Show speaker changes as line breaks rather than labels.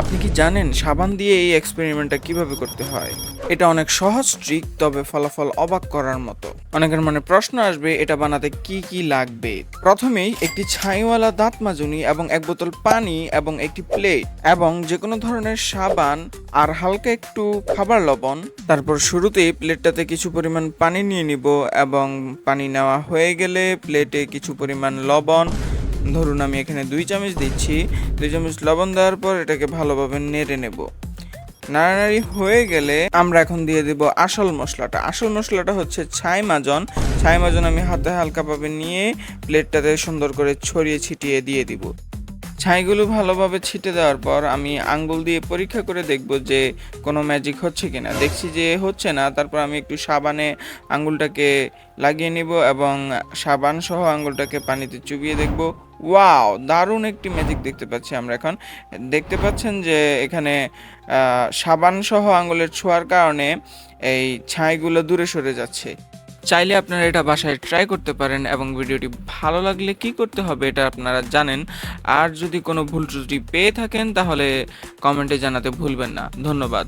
আপনি কি জানেন সাবান দিয়ে এই এক্সপেরিমেন্টটা কীভাবে করতে হয়? এটা অনেক সহজ ট্রিক তবে ফলাফল অবাক করার মতো। অনেকের মনে প্রশ্ন আসবে, এটা বানাতে কি কি লাগবে? প্রথমেই একটি ছাইওয়ালা দাঁত মাজুনি এবং এক বোতল পানি এবং একটি প্লেট এবং যে কোনো ধরনের সাবান আর হালকা একটু খাবার লবণ। তারপর শুরুতেই প্লেটটাতে কিছু পরিমাণ পানি নিয়ে নিব এবং পানি নেওয়া হয়ে গেলে প্লেটে কিছু পরিমাণ লবণ ধরুন আমি এখানে দুই চামচ দিচ্ছি, দুই চামচ লবণ দেওয়ার পর এটাকে ভালোভাবে নেড়ে নেব। নাড়ানাড়ি হয়ে গেলে আমরা এখন দিয়ে দেব আসল মশলাটা। আসল মশলাটা হচ্ছে ছাই মাজন। ছাই মাজন আমি হাতে হালকাভাবে নিয়ে প্লেটটাতে সুন্দর করে ছড়িয়ে ছিটিয়ে দিয়ে দিব। ছাইগুলো ভালোভাবে ছিটে দেওয়ার পর আমি আঙ্গুল দিয়ে পরীক্ষা করে দেখব যে কোনো ম্যাজিক হচ্ছে কিনা। দেখছি যে হচ্ছে না, তারপর আমি একটু সাবানে আঙ্গুলটাকে লাগিয়ে নিব এবং সাবান সহ আঙ্গুলটাকে পানিতে চুবিয়ে দেখব। ওয়াও, দারুণ একটি ম্যাজিক দেখতে পাচ্ছি আমরা এখন। দেখতে পাচ্ছেন যে এখানে সাবান সহ আঙ্গুলের ছোঁয়ার কারণে এই ছাইগুলো দূরে সরে যাচ্ছে। চাইলে আপনারা এটা বাসায় ট্রাই করতে পারেন এবং ভিডিওটি ভালো লাগলে কি করতে হবে এটা আপনারা জানেন। আর যদি কোনো ভুল ত্রুটি পেয়ে থাকেন তাহলে কমেন্টে জানাতে ভুলবেন না। ধন্যবাদ।